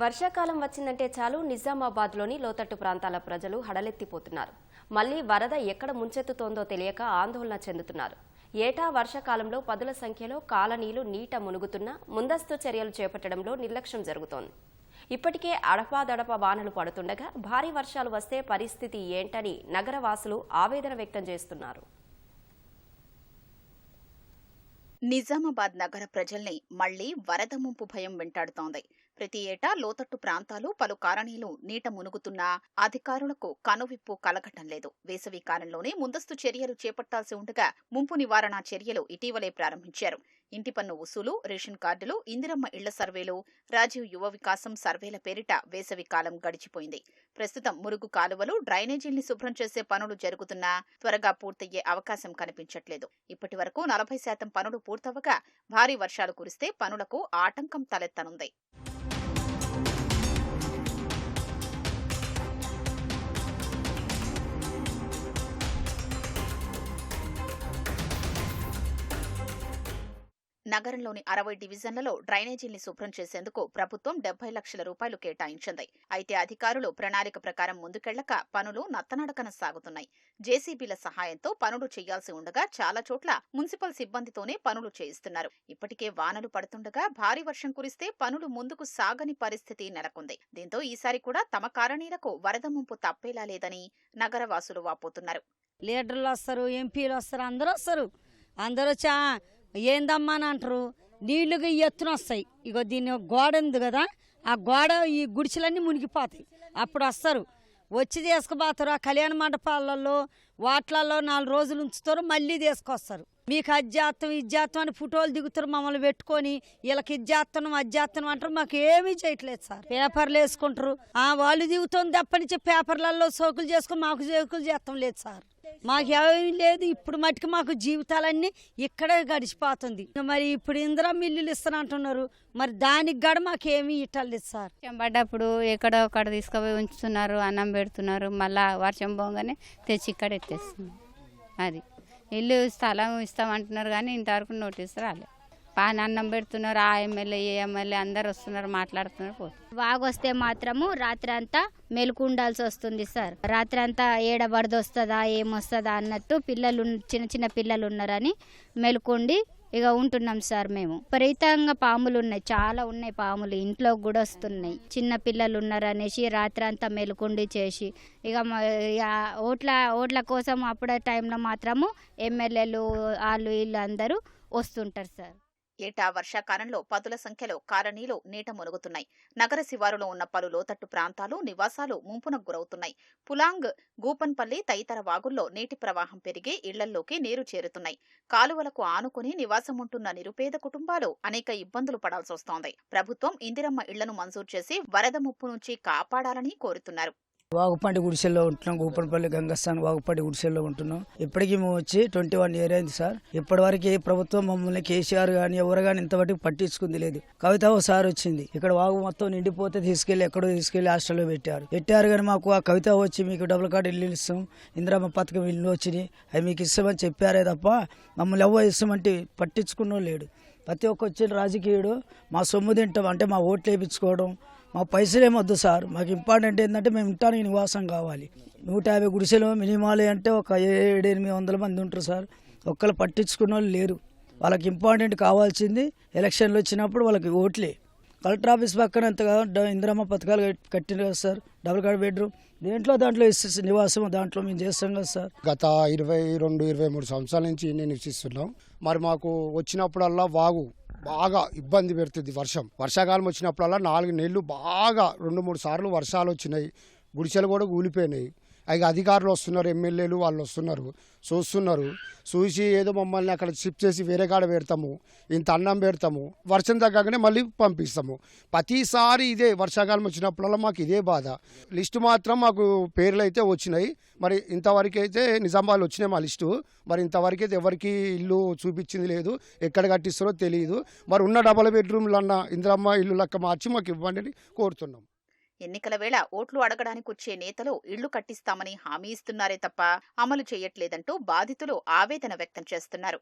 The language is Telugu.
వర్షాకాలం వచ్చిందంటే చాలు నిజామాబాద్లోని లోతట్టు ప్రాంతాల ప్రజలు హడలెత్తిపోతున్నారు. మళ్ళీ వరద ఎక్కడ ముంచెత్తుతోందో తెలియక ఆందోళన చెందుతున్నారు. ఏటా వర్షాకాలంలో పదుల సంఖ్యలో కాలనీలు నీట మునుగుతున్నా ముందస్తు చర్యలు చేపట్టడంలో నిర్లక్ష్యం జరుగుతోంది. ఇప్పటికే అడపాదడప వానలు పడుతుండగా భారీ వర్షాలు వస్తే పరిస్థితి ఏంటని నగరవాసులు ఆవేదన వ్యక్తం చేస్తున్నారు. నిజామాబాద్ నగర ప్రజల్ని మళ్ళీ వరద ముంపు భయం వెంటాడుతోంది. ప్రతి ఏటా లోతట్టు ప్రాంతాలు పలు కారణీలు నీట మునుగుతున్నా అధికారులకు కనువిప్పు కలగటం లేదు. వేసవి కాలంలోనే ముందస్తు చర్యలు చేపట్టాల్సి ఉండగా ముంపు నివారణ చర్యలు ఇటీవలే ప్రారంభించారు. ఇంటి పన్ను వసూలు రేషన్ కార్డులు ఇందిరమ్మ ఇళ్ళ సర్వేలు రాజీవ్ యువ వికాసం సర్వేల పేరిట వేసవి కాలం గడిచిపోయింది. ప్రస్తుతం మురుగు కాలువలు డ్రైనేజీల్ని శుభ్రం చేసే పనులు జరుగుతున్నా త్వరగా పూర్తయ్యే అవకాశం కనిపించట్లేదు. ఇప్పటి వరకు నలభై శాతం పనులు పూర్తవగా భారీ వర్షాలు కురిస్తే పనులకు ఆటంకం తలెత్తనుంది. నగరంలోని అరవై డివిజన్లలో డ్రైనేజీల్ని శుభ్రం చేసేందుకు ప్రభుత్వం డెబ్బై లక్షల రూపాయలు కేటాయించింది. అయితే అధికారులు ప్రణాళిక ప్రకారం ముందుకెళ్ళక పనులు నత్తనడకన సాగుతున్నాయి. జేసీబీల సహాయంతో పనులు చేయాల్సి ఉండగా చాలా చోట్ల మున్సిపల్ సిబ్బందితోనే పనులు చేయిస్తున్నారు. ఇప్పటికే వానలు పడుతుండగా భారీ వర్షం కురిస్తే పనులు ముందుకు సాగని పరిస్థితి నెలకొంది. దీంతో ఈసారి కూడా తమ కాలనీలకు వరద ముంపు తప్పేలా లేదని నగరవాసులు వాపోతున్నారు. లీడర్లు వస్తారు ఎంపీలు వస్తారు అందరూ వస్తారు. అందరూ చా ఏందమ్మా అని అంటారు? నీళ్ళుగా ఎత్తున వస్తాయి. ఇగో దీని ఒక గోడ ఉంది కదా ఆ గోడ ఈ గుడిసెలన్నీ మునిగిపోతాయి. అప్పుడు వస్తారు. వచ్చి తీసుకుపోతారు. ఆ కళ్యాణ మండపాలలో వాట్లలో నాలుగు రోజులు ఉంచుతారు. మళ్ళీ తీసుకొస్తారు. మీకు అజ్జాత్తం ఇజ్జాత్తం అని ఫోటోలు దిగుతారు మమ్మల్ని పెట్టుకొని. వీళ్ళకి ఇజ్జాత్తనం అధ్యాత్వం అంటారు. మాకు ఏమీ చేయట్లేదు సార్. పేపర్లు వేసుకుంటారు. ఆ వాళ్ళు దిగుతుంది తప్పనిచ్చి పేపర్లలో సోకులు చేసుకొని మాకు సోకులు చేస్తాం లేదు సార్. మాకేమీ లేదు. ఇప్పుడు మట్టుకు మాకు జీవితాలన్నీ ఇక్కడే గడిచిపోతుంది. మరి ఇప్పుడు ఇందిరా మిల్లులు ఇస్తానంటున్నారు మరి దానికి గడ మాకేమీ ఇట్టలేదు సార్. వర్షం పడ్డప్పుడు ఎక్కడో ఒకటి తీసుకుపోయి ఉంచుతున్నారు అన్నం పెడుతున్నారు. మళ్ళా వర్షం పోగానే తెచ్చి ఇక్కడ ఎత్తేస్తున్నారు. అది. ఇల్లు స్థలం ఇస్తామంటున్నారు కానీ ఇంతవరకు నోటీస్ రాలేదు. పాన అన్నం పెడుతున్నారు ఆ ఎమ్మెల్యే ఏ ఎమ్మెల్యే అందరు వస్తున్నారు మాట్లాడుతున్నారు బాగా వస్తే మాత్రము రాత్రి అంతా మెలుకుండాల్సి వస్తుంది సార్. రాత్రి అంతా ఏడ వరదొస్తుందా ఏమొస్తుందా అన్నట్టు పిల్లలు చిన్న చిన్న పిల్లలు ఉన్నారని మెలుకుండి ఇక ఉంటున్నాం సార్ మేము. విపరీతంగా పాములు ఉన్నాయి చాలా ఉన్నాయి పాములు ఇంట్లో కూడా వస్తున్నాయి. చిన్న పిల్లలు ఉన్నారనేసి రాత్రి అంతా మెలుకుండి చేసి ఇక ఇక ఓట్ల ఓట్ల కోసం అప్పుడే టైంలో మాత్రము ఎమ్మెల్యేలు వాళ్ళు వీళ్ళు అందరూ వస్తుంటారు సార్. ఏటా వర్షాకాలంలో పదుల సంఖ్యలో కాలనీలు నీట మునుగుతున్నాయి. నగర శివారులో ఉన్న పలు లోతట్టు ప్రాంతాలు నివాసాలు ముంపునకు గురవుతున్నాయి. పులాంగ్ గూపన్పల్లి తదితర వాగుల్లో నీటి ప్రవాహం పెరిగి ఇళ్ళల్లోకి నీరు చేరుతున్నాయి. కాలువలకు ఆనుకుని నివాసముంటున్న నిరుపేద కుటుంబాలు అనేక ఇబ్బందులు పడాల్సి వస్తోంది. ప్రభుత్వం ఇందిరమ్మ ఇళ్ళను మంజూరు చేసి వరద ముప్పు నుంచి కాపాడాలని కోరుతున్నారు. వాగుపండి గుడిసెల్లో ఉంటున్నాం. గూపనపల్లి గంగస్థాన్ వాగుపండి గుడిసెల్లో ఉంటున్నాం. ఇప్పటికీ మేము వచ్చి ట్వంటీ వన్ ఇయర్ అయింది సార్. ఇప్పటి వరకు ఏ ప్రభుత్వం మమ్మల్ని కేసీఆర్ కానీ ఎవరు కానీ ఇంతవరకు పట్టించుకుంది లేదు. కవిత ఒకసారి వచ్చింది. ఇక్కడ వాగు మొత్తం నిండిపోతే తీసుకెళ్ళి ఎక్కడో తీసుకెళ్ళి హాస్టల్లో పెట్టారు. పెట్టారు కానీ మాకు ఆ కవిత వచ్చి మీకు డబుల్ కార్డు ఇల్లు ఇస్తాం. ఇందిరామ పథకం ఇల్లు వచ్చినాయి అవి మీకు ఇస్తామని చెప్పారే తప్ప మమ్మల్ని ఎవరు ఇస్తామంటే పట్టించుకున్నో లేడు. ప్రతి ఒక్క వచ్చిన రాజకీయుడు మా సొమ్ము తింటాం. అంటే మా ఓట్లు వేయించుకోవడం మా పైసలు ఏమొద్దు సార్. మాకు ఇంపార్టెంట్ ఏంటంటే మేము ఇంటానికి నివాసం కావాలి. నూట యాభై గుడిసెలు మినిమాలి అంటే ఒక ఏడు ఎనిమిది వందల మంది ఉంటారు సార్. ఒక్కరు పట్టించుకున్న వాళ్ళు లేరు. వాళ్ళకి ఇంపార్టెంట్ కావాల్సింది ఎలక్షన్లు వచ్చినప్పుడు వాళ్ళకి ఓట్లే. కలెక్టర్ ఆఫీస్ పక్కన ఎంత ఇందిరమ్మ పథకాలు కట్టిన కదా సార్. Double card bedroom. దేంట్లో దాంట్లో ఇస్తే నివాసం దాంట్లో మేము చేస్తాం కదా సార్. గత ఇరవై రెండు ఇరవై మూడు సంవత్సరాల నుంచి నేను నివసిస్తున్నాం. మరి మాకు వచ్చినప్పుడల్లా వాగు. బాగా ఇబ్బంది పెడుతుంది వర్షం. వర్షాకాలం వచ్చినప్పుడల్లా నాలుగు నెలలు బాగా రెండు మూడు సార్లు వర్షాలు వచ్చినాయి. గుడిసెలు కూడా కూలిపోయినాయి ఇక అధికారులు వస్తున్నారు ఎమ్మెల్యేలు వాళ్ళు వస్తున్నారు చూస్తున్నారు. చూసి ఏదో మమ్మల్ని అక్కడ షిఫ్ట్ చేసి వేరే కాడ పెడతాము ఇంత అన్నం పెడతాము వర్షం తగ్గగానే మళ్ళీ పంపిస్తాము. ప్రతిసారి ఇదే వర్షాకాలం వచ్చినప్పుడల్లా మాకు ఇదే బాధ. లిస్టు మాత్రం మాకు పేర్లు అయితే వచ్చినాయి. మరి ఇంతవరకు అయితే నిజామాబాద్ వచ్చినాయి మా లిస్టు. మరి ఇంతవరకు అయితే ఎవరికి ఇల్లు చూపించింది లేదు ఎక్కడ కట్టిస్తారో తెలియదు. మరి ఉన్న డబల్ బెడ్రూమ్లు అన్న ఇందిరమ్మ ఇల్లు లెక్క మార్చి మాకు ఇవ్వండి కోరుతున్నాం. ఎన్నికల వేళ ఓట్లు అడగడానికి వచ్చే నేతలు ఇళ్ళు కట్టిస్తామని హామీ ఇస్తున్నారే తప్ప అమలు చేయట్లేదంటూ బాధితులు ఆవేదన వ్యక్తం చేస్తున్నారు.